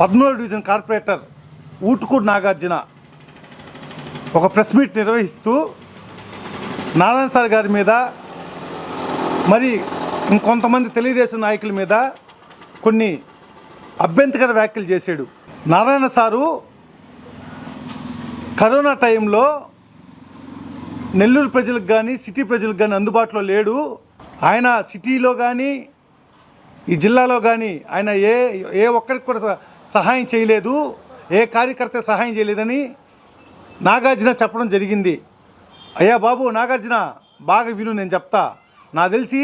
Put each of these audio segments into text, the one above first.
పదమూడవ division corporator Ootukuru Nagarjuna ఒక press meet నిర్వహిస్తూ నారాయణ సార్ గారి మీద మరి ఇంకొంతమంది తెలుగుదేశం నాయకుల మీద కొన్ని అభ్యంతకర వ్యాఖ్యలు చేశాడు. నారాయణ సారు కరోనా టైంలో నెల్లూరు ప్రజలకు కానీ సిటీ ప్రజలకు కానీ అందుబాటులో లేడు. ఆయన సిటీలో కానీ ఈ జిల్లాలో కానీ ఆయన ఏ ఏ ఒక్కరికి కూడా సహాయం చేయలేదు. ఏ కార్యకర్త సహాయం చేయలేదని నాగార్జున చెప్పడం జరిగింది. అయ్యా బాబు నాగార్జున బాగా విను నేను చెప్తా. నా తెలిసి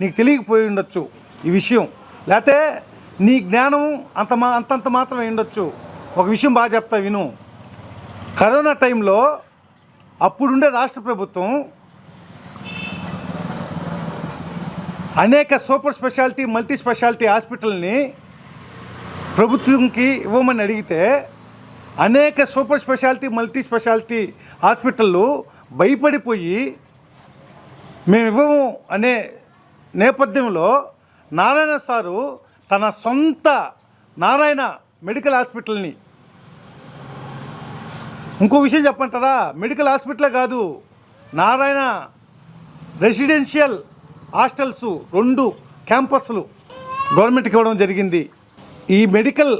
నీకు తెలియకపోయి ఉండొచ్చు ఈ విషయం. లేకపోతే నీ జ్ఞానం అంత మా అంతంత మాత్రమే ఉండొచ్చు. ఒక విషయం బాగా చెప్తా విను. కరోనా టైంలో అప్పుడుండే రాష్ట్ర ప్రభుత్వం అనేక సూపర్ స్పెషాలిటీ మల్టీ స్పెషాలిటీ హాస్పిటల్ని ప్రభుత్వంకి ఇవ్వమని అడిగితే అనేక సూపర్ స్పెషాలిటీ మల్టీ స్పెషాలిటీ హాస్పిటళ్ళు భయపడిపోయి మేము ఇవ్వము అనే నేపథ్యంలో నారాయణ సారు తన సొంత నారాయణ మెడికల్ హాస్పిటల్ని ఇంకో విషయం చెప్పంటారా మెడికల్ హాస్పిటలే కాదు నారాయణ రెసిడెన్షియల్ హాస్టల్స్ రెండు క్యాంపస్లు గవర్నమెంట్కి ఇవ్వడం జరిగింది. ఈ మెడికల్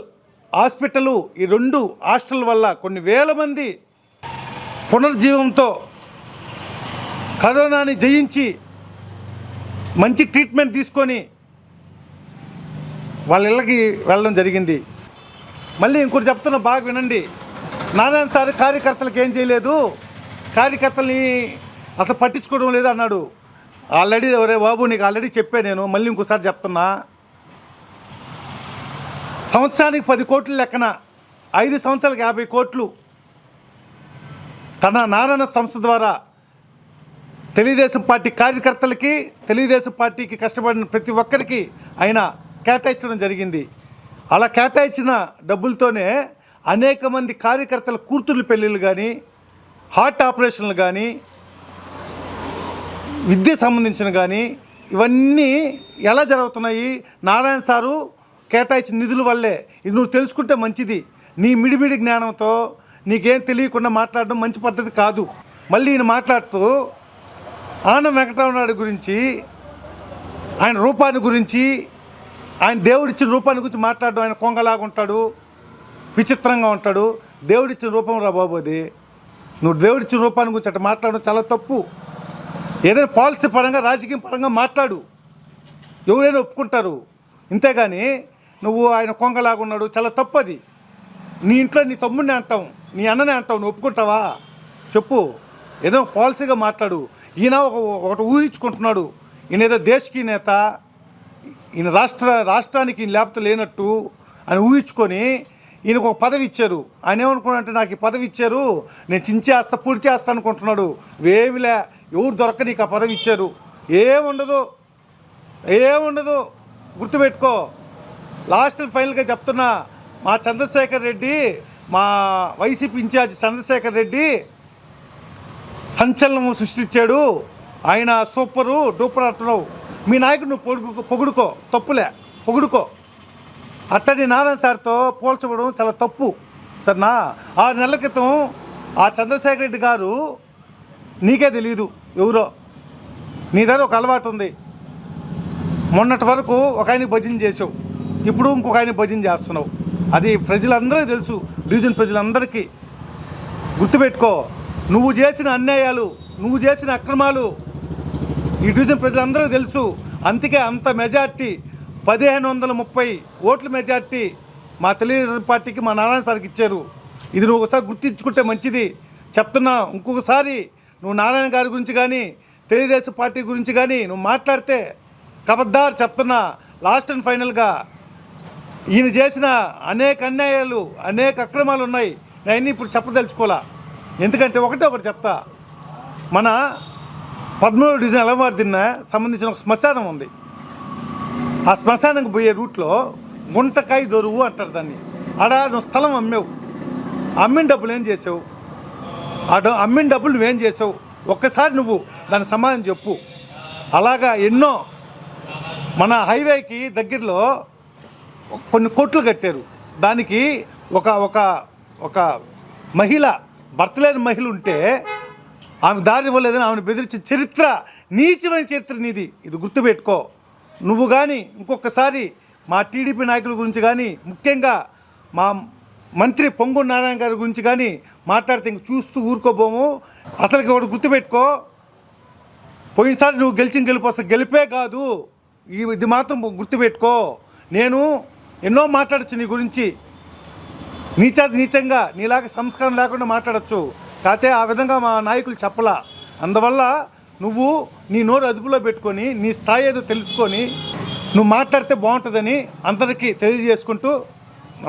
హాస్పిటల్ ఈ రెండు హాస్టల్ వల్ల కొన్ని వేల మంది పునర్జీవంతో కరోనాని జయించి మంచి ట్రీట్మెంట్ తీసుకొని వాళ్ళ ఇళ్ళకి వెళ్ళడం జరిగింది. మళ్ళీ ఇంకోటి చెప్తున్నా బాగా వినండి. నారాయణ సార్ కార్యకర్తలకు ఏం చేయలేదు. కార్యకర్తల్ని అసలు పట్టించుకోవడం లేదు అన్నాడు. ఆల్రెడీ ఒరే బాబు నీకు ఆల్రెడీ చెప్పా నేను. మళ్ళీ ఇంకోసారి చెప్తున్నా. సంవత్సరానికి పది కోట్ల లెక్కన ఐదు సంవత్సరాలకు యాభై కోట్లు తన నారాయణ సంస్థ ద్వారా తెలుగుదేశం పార్టీ కార్యకర్తలకి తెలుగుదేశం పార్టీకి కష్టపడిన ప్రతి ఒక్కరికి ఆయన కేటాయించడం జరిగింది. అలా కేటాయించిన డబ్బులతోనే అనేక మంది కార్యకర్తల కూతుర్ల పెళ్ళిళ్ళు కానీ హార్ట్ ఆపరేషన్లు కానీ విద్య సంబంధించిన కానీ ఇవన్నీ ఎలా జరుగుతున్నాయి? నారాయణ సారు కేటాయించిన నిధుల వల్లే. ఇది నువ్వు తెలుసుకుంటే మంచిది. నీ మిడిమిడి జ్ఞానంతో నీకేం తెలియకుండా మాట్లాడడం మంచి పద్ధతి కాదు. మళ్ళీ ఈయన మాట్లాడుతూ ఆనం వెంకటరామనాయుడు గురించి ఆయన రూపాన్ని గురించి ఆయన దేవుడిచ్చిన రూపాన్ని గురించి మాట్లాడడం ఆయన కొంగలాగా ఉంటాడు విచిత్రంగా ఉంటాడు. దేవుడిచ్చిన రూపం రా బాబు నువ్వు దేవుడిచ్చిన రూపాన్ని గురించి అట్లా మాట్లాడడం చాలా తప్పు. ఏదైనా పాలసీ పరంగా రాజకీయ పరంగా మాట్లాడు. ఎవరైనా ఒప్పుకుంటారు. ఇంతేగాని నువ్వు ఆయన కొంగలాగా ఉన్నాడు చాలా తప్పు అది నీ ఇంట్లో నీ తమ్ముడిని అంటావు నీ అన్ననే అంటావు నువ్వు ఒప్పుకుంటావా? చెప్పు. ఏదో పాలసీగా మాట్లాడు. ఈయన ఒక ఒకటి ఊహించుకుంటున్నాడు. ఈయన ఏదో దేశకీ నేత ఈయన రాష్ట్ర రాష్ట్రానికి ఈయన లేకపోతే లేనట్టు అని ఊహించుకొని ఈయనకు ఒక పదవి ఇచ్చారు. ఆయన ఏమనుకున్నాడంటే నాకు ఈ పదవి ఇచ్చారు. నేను చించేస్తా పొడి చేస్తా అనుకుంటున్నాడు. వేవిలే ఎవరు దొరక నీకు ఆ పదవి ఇచ్చారు? ఏముండదు. ఏముండదు. గుర్తుపెట్టుకో. లాస్ట్ ఫైనల్గా చెప్తున్నా మా చంద్రశేఖర్ రెడ్డి మా వైసీపీ ఇన్ఛార్జ్ చంద్రశేఖర్ రెడ్డి సంచలనం సృష్టించాడు. ఆయన సూపరు డూపర్ అంటున్నావు మీ నాయకుడు నువ్వు పొగుడుకో పొగుడుకో తప్పులే పొగుడుకో. అట్టని నారాయణ సార్తో పోల్చబడడం చాలా తప్పు సరేనా? ఆరు నెలల క్రితం ఆ చంద్రశేఖర్ రెడ్డి గారు నీకే తెలియదు ఎవరో. నీ దగ్గర ఒక అలవాటు ఉంది. మొన్నటి వరకు ఒక ఆయనకి భజన చేసావు ఇప్పుడు ఇంకొక ఆయన భజన చేస్తున్నావు. అది ప్రజలందరికీ తెలుసు. డివిజన్ ప్రజలందరికీ. గుర్తుపెట్టుకో నువ్వు చేసిన అన్యాయాలు నువ్వు చేసిన అక్రమాలు ఈ డివిజన్ ప్రజలందరికీ తెలుసు. అందుకే అంత మెజార్టీ పదిహేను వందల ముప్పై ఓట్ల మెజార్టీ మా తెలుగుదేశం పార్టీకి మా నారాయణ సార్కి ఇచ్చారు. ఇది నువ్వు ఒకసారి గుర్తించుకుంటే మంచిది. చెప్తున్నా ఇంకొకసారి నువ్వు నారాయణ గారి గురించి కానీ తెలుగుదేశం పార్టీ గురించి కానీ నువ్వు మాట్లాడితే కబద్దారు చెప్తున్నా. లాస్ట్ అండ్ ఫైనల్గా ఈయన చేసిన అనేక అన్యాయాలు అనేక అక్రమాలు ఉన్నాయి. నేను ఇప్పుడు చెప్పదలుచుకోవాలా ఎందుకంటే ఒకటే ఒకటి చెప్తా. మన పదమూడు డివిజన్ అలవారు దిన్న సంబంధించిన ఒక శ్మశానం ఉంది. ఆ శ్మశానంకి పోయే రూట్లో గుంటకాయ దొరువు అంటారు దాన్ని. ఆడ నువ్వు స్థలం అమ్మావు. అమ్మిన డబ్బులు ఏం చేసావు? ఆ అమ్మిన డబ్బులు నువ్వేం చేసావు? ఒక్కసారి నువ్వు దాని సమాధానం చెప్పు. అలాగా ఎన్నో మన హైవేకి దగ్గరలో కొన్ని కోట్లు కట్టారు. దానికి ఒక ఒక ఒక మహిళ భర్త లేని మహిళ ఉంటే ఆమె దారి ఇవ్వలేదని ఆమెను బెదిరించిన చరిత్ర నీచమైన చరిత్ర నీది. ఇది గుర్తుపెట్టుకో. నువ్వు కానీ ఇంకొకసారి మా టీడీపీ నాయకుల గురించి కానీ ముఖ్యంగా మా మంత్రి పొంగు నారాయణ గారి గురించి కానీ మాట్లాడితే ఇంక చూస్తూ ఊరుకోబోము. అసలు ఒకటి గుర్తుపెట్టుకో. పోయినసారి నువ్వు గెలిచిన గెలిపి అసలు గెలిపే కాదు. ఇది మాత్రం గుర్తుపెట్టుకో. నేను ఎన్నో మాట్లాడచ్చు నీ గురించి. నీచాది నీచంగా నీలాగా సంస్కారం లేకుండా మాట్లాడచ్చు. కాకపోతే ఆ విధంగా మా నాయకులు చెప్పలా. అందువల్ల నువ్వు నీ నోరు అదుపులో పెట్టుకొని నీ స్థాయి ఏదో తెలుసుకొని నువ్వు మాట్లాడితే బాగుంటుందని అందరికీ తెలియజేసుకుంటూ